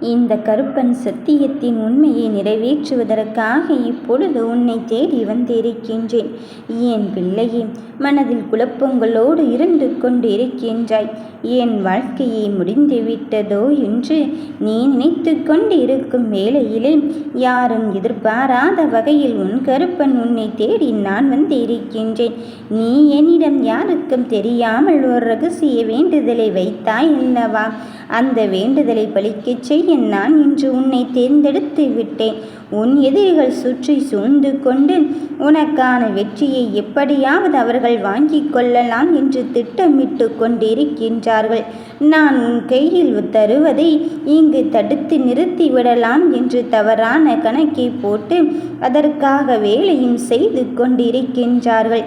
இந்த கருப்பன் சத்தியத்தின் உண்மையை நிறைவேற்றுவதற்காக இப்பொழுது உன்னை தேடி வந்திருக்கின்றேன். என் பிள்ளையே மனதில் குழப்பங்களோடு இருந்து கொண்டிருக்கின்றாய். என் வாழ்க்கையை முடிந்துவிட்டதோ என்று நீ நினைத்து கொண்டிருக்கும் வேளையிலே யாரும் எதிர்பாராத வகையில் உன் கருப்பன் உன்னை தேடி நான் வந்திருக்கின்றேன். நீ என்னிடம் யாருக்கும் தெரியாமல் ஒரு ரகசிய வேண்டுதலை வைத்தாய் அல்லவா? அந்த வேண்டுதலை பலிக்கச் செய்ய நான் இன்று உன்னை தேர்ந்தெடுத்து விட்டேன். உன் எதிரிகள் சுற்றி சூழ்ந்து கொண்டு உனக்கான வெற்றியை எப்படியாவது அவர்கள் வாங்கிக் கொள்ளலாம் என்று திட்டமிட்டு கொண்டிருக்கின்றார்கள். நான் உன் கையில் தருவதை இங்கு தடுத்து நிறுத்தி விடலாம் என்று தவறான கணக்கை போட்டு அதற்காக வேலையும் செய்து கொண்டிருக்கின்றார்கள்.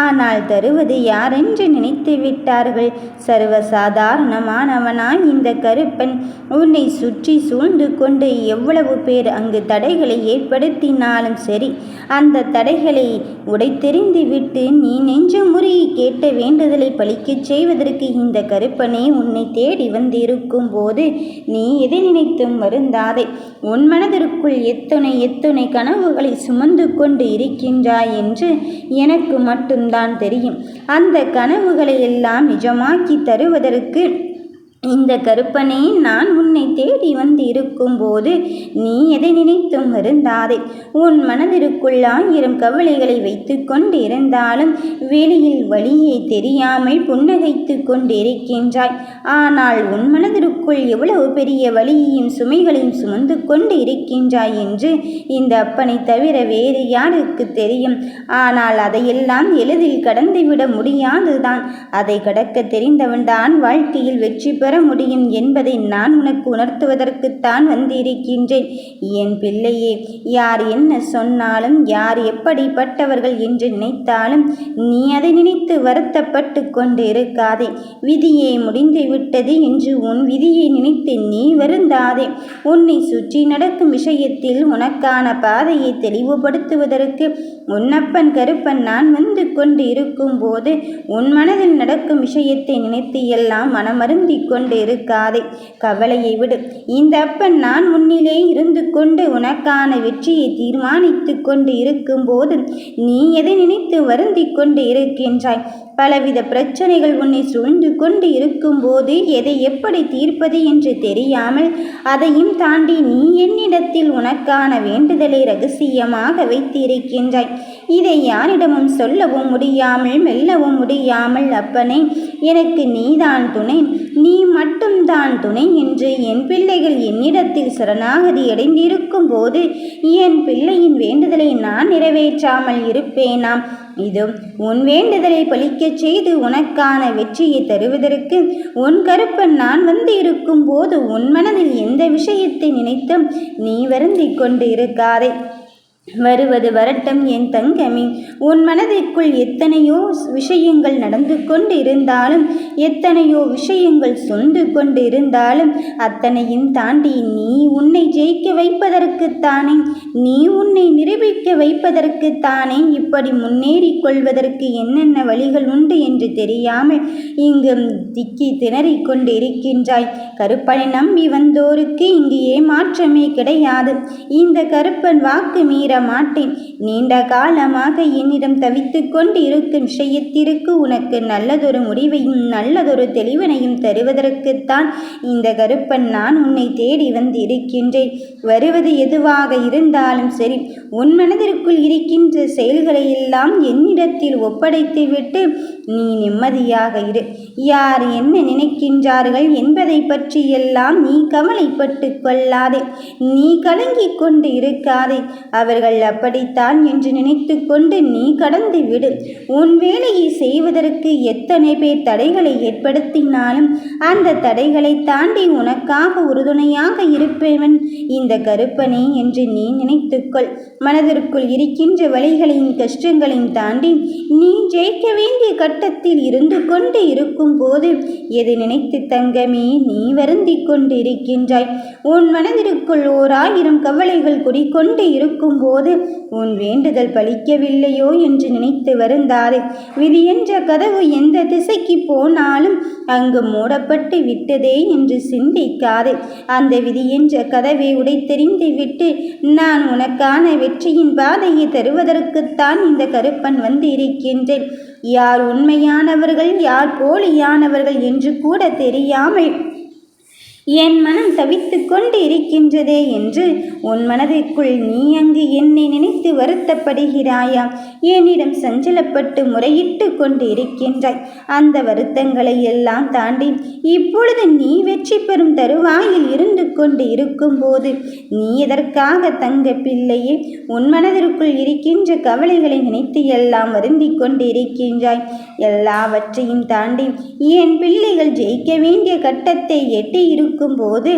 ஆனால் தருவது யாரென்று நினைத்து விட்டார்கள்? சர்வசாதாரணமானவனாய் இந்த கருப்பன் உன்னை சுற்றி சூழ்ந்து கொண்டு எவ்வளவு பேர் அங்கு தடைகள் ஏற்படுத்தினாலும் சரி அந்த தடைகளை உடைத்தெறிந்து விட்டு நீ நெஞ்ச முறையை கேட்ட வேண்டுதலை பழிக்கச் செய்வதற்கு இந்த கருப்பனே உன்னை தேடி வந்திருக்கும் போது நீ எதை நினைத்தும் வருந்தாதே. உன் மனதிற்குள் எத்தனை எத்தனை கனவுகளை சுமந்து கொண்டு இருக்கின்றாய் என்று எனக்கு மட்டும்தான் தெரியும். அந்த கனவுகளை எல்லாம் நிஜமாக்கி தருவதற்கு இந்த கருப்பனே நான் உன்னை தேடி வந்து இருக்கும்போது நீ எதை நினைத்தும் இருந்தாதே உன் மனதிற்குள் ஆயிரம் கவலைகளை வைத்து கொண்டிருந்தாலும் வெளியில் வழியே தெரியாமல் புன்னகைத்து கொண்டிருக்கின்றாய். ஆனால் உன் மனதிற்குள் எவ்வளவு பெரிய வழியையும் சுமைகளையும் சுமந்து கொண்டு இருக்கின்றாய் என்று இந்த அப்பனை தவிர வேறு யாருக்கு தெரியும்? ஆனால் அதையெல்லாம் எளிதில் கடந்துவிட முடியாதுதான். அதை கடக்க தெரிந்தவன்தான் வாழ்க்கையில் வெற்றி பெற முடியும் என்பதை நான் உனக்கு உணர்த்துவதற்குத்தான் வந்திருக்கின்றேன். என் பிள்ளையே யார் என்ன சொன்னாலும் யார் எப்படிப்பட்டவர்கள் என்று நினைத்தாலும் நீ அதை நினைத்து வருத்தப்பட்டு கொண்டு இருக்காதே விதியை முடிந்து விட்டது என்று உன் விதி விதியை நினைத்து நீ வருந்தாதே. உன்னை சுற்றி நடக்கும் விஷயத்தில் உனக்கான பாதையை தெளிவுபடுத்துவதற்கு உன்னப்பன் கருப்பன் நான் வந்து கொண்டு இருக்கும் போது உன் மனதில் நடக்கும் விஷயத்தை நினைத்து எல்லாம் மனமருந்தி கொண்டு இருக்காதே கவலையை விடு. இந்த அப்பன் நான் முன்னிலே இருந்து கொண்டு உனக்கான வெற்றியை தீர்மானித்து கொண்டு இருக்கும்போது நீ எதை நினைத்து வருந்தி கொண்டு இருக்கின்றாய்? பலவித பிரச்சனைகள் உன்னை சூழ்ந்து கொண்டு இருக்கும்போது எதை எப்படி தீர்ப்பது என்று தெரியாமல் அதையும் தாண்டி நீ என்னிடத்தில் உனக்கான வேண்டுதலை ரகசியமாக வைத்திருக்கின்றாய். இதை யாரிடமும் சொல்லவும் முடியாமல் மெல்லவும் முடியாமல் அப்பனே எனக்கு நீதான் துணை. நீ மட்டும்தான் துணை என்று என் பிள்ளைகள் என்னிடத்தில் சரணாகதி அடைந்திருக்கும் போது என் பிள்ளையின் வேண்டுதலை நான் நிறைவேற்றாமல் இருப்பேனாம். இது உன் வேண்டுதலை பலிக்கச் செய்து உனக்கான வெற்றியை தருவதற்கு உன் கருப்பன் நான் வந்து இருக்கும் போது உன் மனதில் எந்த விஷயத்தை நினைத்தும் நீ வருந்திக் கொண்டு இருக்காதே வருவது வரட்டும் என் தங்கமே. உன் மனதிற்குள் எத்தனையோ விஷயங்கள் நடந்து கொண்டு இருந்தாலும் எத்தனையோ விஷயங்கள் சொந்து கொண்டு இருந்தாலும் அத்தனையும் தாண்டி நீ உன்னை ஜெயிக்க வைப்பதற்குத்தானே நீ உன்னை நிரூபிக்க வைப்பதற்குத்தானே இப்படி முன்னேறி கொள்வதற்கு என்னென்ன வழிகள் உண்டு என்று தெரியாமல் இங்கு திக்கி திணறிக் கொண்டு இருக்கின்றாய் கருப்பனை நம்பி வந்தோருக்கு இங்கு ஏமாற்றமே கிடையாது. இந்த கருப்பன் வாக்கு மீற மாட்டேன். நீண்ட காலமாக என்னிடம் தவித்து கொண்டு இருக்கும் விஷயத்திற்கு உனக்கு நல்லதொரு முடிவையும் நல்லதொரு தெளிவனையும் தருவதற்குத்தான் இந்த கருப்பன் நான் உன்னை தேடி வந்து இருக்கின்றேன் வருவது எதுவாக இருந்தாலும் சரி உன் மனதிற்குள் இருக்கின்ற செயல்களை எல்லாம் என்னிடத்தில் ஒப்படைத்துவிட்டு நீ நிம்மதியாக இரு. யார் என்ன நினைக்கின்றார்கள் என்பதை பற்றியெல்லாம் நீ கவலைப்பட்டு கொள்ளாதே. நீ கலங்கிக் கொண்டு இருக்காதே. அவர்கள் அப்படித்தான் என்று நினைத்து கொண்டு நீ கடந்து விடு. உன் வேலையை செய்வதற்கு எத்தனை பேர் தடைகளை ஏற்படுத்தினாலும் அந்த தடைகளை தாண்டி உனக்காக உறுதுணையாக இருப்பவன் இந்த கருப்பனே என்று நீ நினைத்துக்கொள் மனதிற்குள் இருக்கின்ற வழிகளையும் கஷ்டங்களையும் தாண்டி நீ ஜெயிக்க வேண்டிய கட்டத்தில் இருந்து கொண்டு இருக்கும் போது எது நினைத்து தங்கமே நீ வருந்திக் கொண்டு இருக்கின்றாய் உன் மனதிற்குள் ஓர் ஆயிரம் கவலைகள் குடிக்கொண்டு இருக்கும் போது உன் வேண்டுதல் பலிக்கவில்லையோ என்று நினைத்து வருந்தாரே விதி என்ற கதவு எந்த திசைக்கு போனாலும் அங்கு மூடப்பட்டு விட்டதே என்று சிந்திக்காதே. அந்த விதி என்ற கதவை உடைத்தெறிந்து விட்டு நான் உனக்கான வெற்றியின் பாதையை தருவதற்குத்தான் இந்த கருப்பன் வந்து இருக்கின்றேன். யார் உண்மையானவர்கள் யார் போலியானவர்கள் என்று கூட தெரியாமல் என் மனம் தவித்து கொண்டு இருக்கின்றதே என்று உன் மனதிற்குள் நீ அங்கு என்னை நினைத்து வருத்தப்படுகிறாயா? என்னிடம் சஞ்சலப்பட்டு முறையிட்டு கொண்டு இருக்கின்றாய் அந்த வருத்தங்களை எல்லாம் தாண்டி இப்பொழுது நீ வெற்றி பெறும் தருவாயில் இருந்து கொண்டு இருக்கும்போது நீ எதற்காக தங்க பிள்ளையே? உன் மனதிற்குள் இருக்கின்ற கவலைகளை நினைத்து எல்லாம் வருந்தி கொண்டு இருக்கின்றாய் எல்லாவற்றையும் தாண்டி என் பிள்ளைகள் ஜெயிக்க வேண்டிய கட்டத்தை எட்டி இருக்கும்போது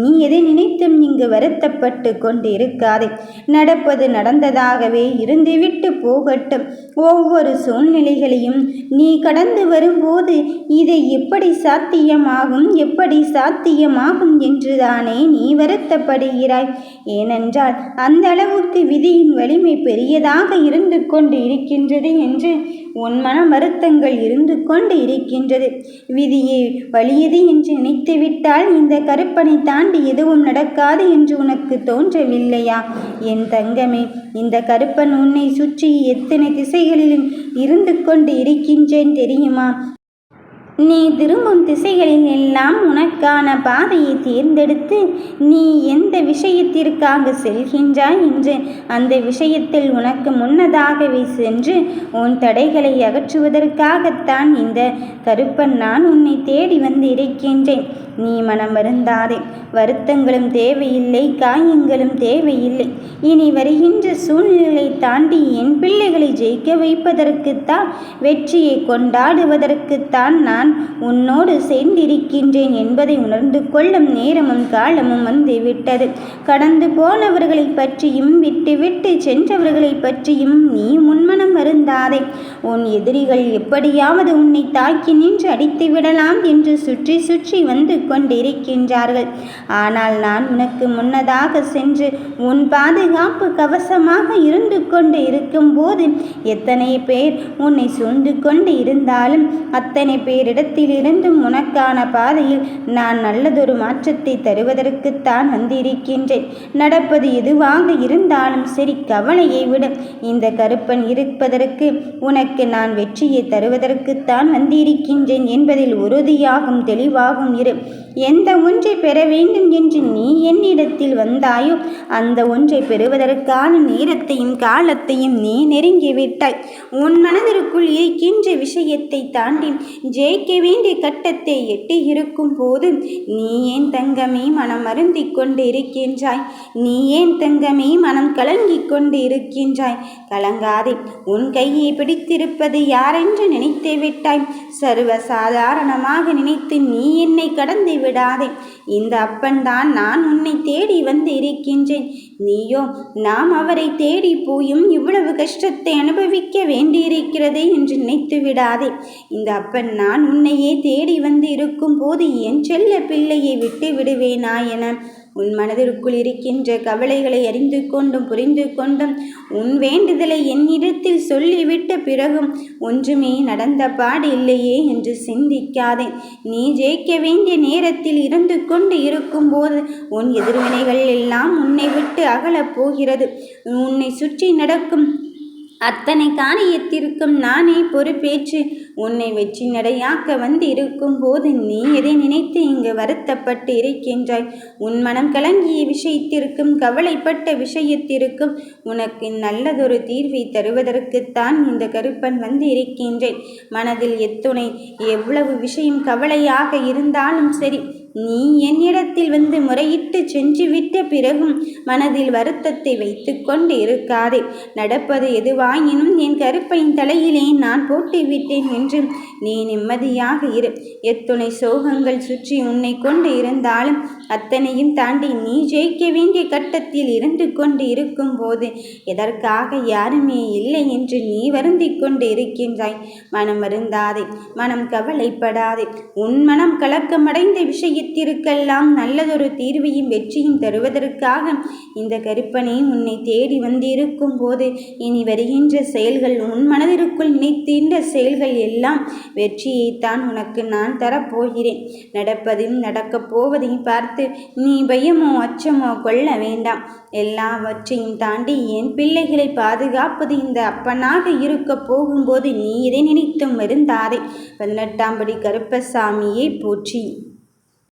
நீ எதை நினைத்தும் இங்கு வருத்தப்பட்டு கொண்டு இருக்காதே நடப்பது நடந்ததாகவே இருந்துவிட்டு போகட்டும். ஒவ்வொரு சூழ்நிலைகளையும் நீ கடந்து வரும்போது இதை எப்படி சாத்தியமாகும் எப்படி சாத்தியமாகும் என்றுதானே நீ வருத்தப்படுகிறாய். ஏனென்றால் அந்த அளவுக்கு விதியின் வலிமை பெரியதாக இருந்து கொண்டு இருக்கின்றது என்று உன் மன வருத்தங்கள் இருந்து கொண்டு இருக்கின்றது. விதியை வலியது என்று நினைத்துவிட்டால் இந்த கருப்பனை தாண்டி எதுவும் நடக்காது என்று உனக்கு தோன்றவில்லையா? என் தங்கமே இந்த கருப்பன் உன்னை சுற்றி எத்தனை திசைகளிலும் இருந்து கொண்டு இருக்கின்றேன் தெரியுமா? நீ திரும்பும் திசைகளில் எல்லாம் உனக்கான பாதையை தேர்ந்தெடுத்து நீ எந்த விஷயத்திற்காக செல்கின்றாய் என்று அந்த விஷயத்தில் உனக்கு முன்னதாகவே சென்று உன் தடைகளை அகற்றுவதற்காகத்தான் இந்த கருப்பன் நான் உன்னை தேடி வந்து இருக்கின்றேன். நீ மனம் வருந்தாதே. வருத்தங்களும் தேவையில்லை காயங்களும் தேவையில்லை. இனி வருகின்ற சூழ்நிலை தாண்டி என் பிள்ளைகளை ஜெயிக்க வைப்பதற்குத்தான் வெற்றியை கொண்டாடுவதற்குத்தான் நான் உன்னோடு சேர்ந்திருக்கின்றேன் என்பதை உணர்ந்து கொள்ளும் நேரமும் காலமும் வந்து விட்டது கடந்து போனவர்களை பற்றியும் விட்டுவிட்டு சென்றவர்களை பற்றியும் நீ முன்மனம் வருந்தாதே. உன் எதிரிகள் எப்படியாவது உன்னை தாக்கி நின்று அடித்து விடலாம் என்று சுற்றி சுற்றி வந்து கொண்டிருக்கின்றார்கள். ஆனால் நான் உனக்கு முன்னதாக சென்று உன் பாதுகாப்பு கவசமாக இருந்து கொண்டு இருக்கும்போது எத்தனை பேர் உன்னை சூழ்ந்து கொண்டு இருந்தாலும் அத்தனை பேரிடத்திலிருந்தும் உனக்கான பாதையில் நான் நல்லதொரு மாற்றத்தை தருவதற்குத்தான் வந்திருக்கின்றேன். நடப்பது எதுவாக இருந்தாலும் சரி கவலையை விட. இந்த கருப்பன் இருப்பதற்கு உனக்கு நான் வெற்றியை தருவதற்குத்தான் வந்திருக்கின்றேன் என்பதில் உறுதியாகும் தெளிவாகும் இரு. எந்த ஒன்றை பெற வேண்டும் என்று நீ என்னிடத்தில் வந்தாயோ அந்த ஒன்றை பெறுவதற்கான நேரத்தையும் காலத்தையும் நீ நெருங்கிவிட்டாய் உன் மனதிற்குள் இருக்கின்ற விஷயத்தை தாண்டி ஜெயிக்க வேண்டிய கட்டத்தை எட்டி இருக்கும் போது நீ ஏன் தங்கமே மனம் அருந்தி கொண்டு இருக்கின்றாய் நீ ஏன் தங்கமே மனம் கலங்கிக் கொண்டு இருக்கின்றாய் கலங்காதே உன் கையை பிடித்திருப்பது யாரென்று நினைத்து விட்டாய்? சர்வ சாதாரணமாக நினைத்து நீ என்னை கடந்து விடாதே. இந்த அப்பன்தான் நான் உன்னை தேடி வந்து இருக்கின்றேன். நீயோ நாம் அவரை தேடி போயும் இவ்வளவு கஷ்டத்தை அனுபவிக்க வேண்டியிருக்கிறதே என்று நினைத்து விடாதே. இந்த அப்பன் நான் உன்னையே தேடி வந்து இருக்கும் போது என் செல்ல பிள்ளையை விட்டு விடுவேனா என உன் மனதிற்குள் இருக்கின்ற கவலைகளை அறிந்து கொண்டும் புரிந்து கொண்டும் உன் வேண்டுதலை என்னிடத்தில் சொல்லிவிட்ட பிறகும் ஒன்றுமே நடந்த பாடு இல்லையே என்று சிந்திக்காதே. நீ ஜெயிக்க வேண்டிய நேரத்தில் இருந்து கொண்டு இருக்கும்போது உன் எதிர்வினைகள் எல்லாம் உன்னை விட்டு அகலப் போகிறது. உன்னை சுற்றி நடக்கும் அத்தனை காரியத்திற்கும் நானே பொறுப்பேற்று உன்னை வெற்றி நடையாக்க வந்து இருக்கும் போது நீ எதை நினைத்து இங்கு வருத்தப்பட்டு இருக்கின்றாய்? உன் மனம் கலங்கிய விஷயத்திற்கும் கவலைப்பட்ட விஷயத்திற்கும் உனக்கு நல்லதொரு தீர்வை தருவதற்குத்தான் இந்த கருப்பன் வந்து இருக்கின்றேன் மனதில் எத்துணை எவ்வளவு விஷயம் கவலையாக இருந்தாலும் சரி நீ என்னிடத்தில் வந்து முறையிட்டு சென்று விட்ட பிறகும் மனதில் வருத்தத்தை வைத்து கொண்டு இருக்காதே நடப்பது எதுவாயினும் என் கருப்பையின் தலையிலே நான் போட்டு விட்டேன் என்று நீ நிம்மதியாக இரு. எத்துணை சோகங்கள் சுற்றி உன்னை கொண்டு இருந்தாலும் அத்தனையும் தாண்டி நீ ஜெயிக்க வேண்டிய கட்டத்தில் இருந்து கொண்டு இருக்கும் போது எதற்காக யாருமே இல்லை என்று நீ வருந்திக் கொண்டு இருக்கின்றாய் மனம் வருந்தாதே மனம் கவலைப்படாதே. உன் மனம் கலக்கமடைந்த விஷயம் விஷயத்திற்கெல்லாம் நல்லதொரு தீர்வையும் வெற்றியும் தருவதற்காக இந்த கருப்பனை உன்னை தேடி வந்திருக்கும் போது இனி வருகின்ற செயல்கள் உன் மனதிற்குள் நினைத்தின்ற செயல்கள் எல்லாம் வெற்றியைத்தான் உனக்கு நான் தரப்போகிறேன். நடப்பதையும் நடக்கப் போவதையும் பார்த்து நீ பயமோ அச்சமோ கொள்ள வேண்டாம். எல்லாவற்றையும் தாண்டி என் பிள்ளைகளை பாதுகாப்பது இந்த அப்பனாக இருக்க போகும்போது நீ இதை நினைத்தும் வருந்தாதே. பதினெட்டாம் படி கருப்பசாமியை போற்றி.